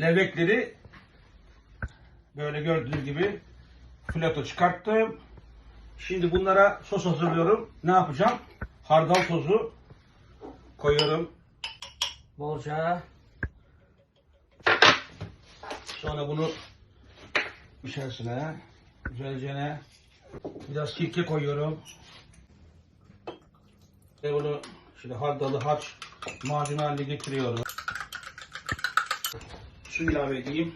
Levrekleri böyle gördüğünüz gibi fileto çıkarttım. Şimdi bunlara sos hazırlıyorum. Ne yapacağım? Hardal tozu koyuyorum. Bolca. Sonra bunu içerisine güzelce biraz sirke koyuyorum. Ve bunu şimdi hardalı harç macun getiriyorum. Su ilave edeyim.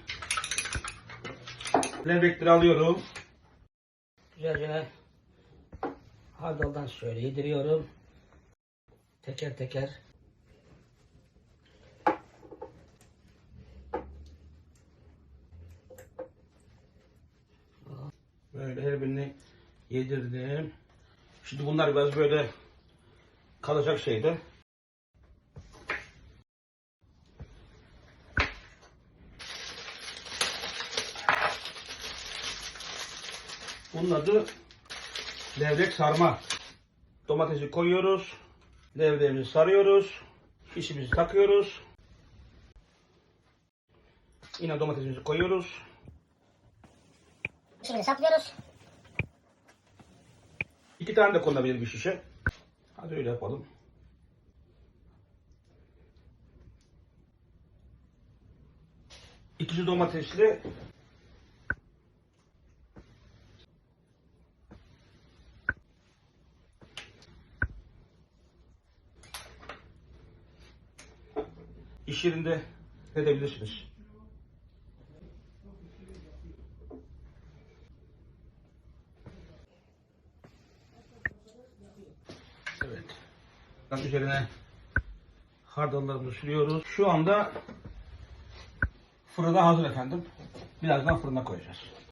Levrekleri alıyorum. Güzelce hardaldan şöyle yediriyorum. Teker teker. Böyle her birini yedirdim. Şimdi bunlar biraz böyle kalacak şeyde. Bunun adı levrek sarma. Domatesi koyuyoruz. Levreğimizi sarıyoruz. Şişimizi takıyoruz. Yine domatesimizi koyuyoruz. Şimdi saklıyoruz. İki tane de konulabilir bir şişe. Hadi öyle yapalım. İkisi domatesli. İş yerinde edebilirsiniz. Evet. Üzerine hardallarımızı sürüyoruz. Şu anda fırına hazır efendim. Birazdan fırına koyacağız.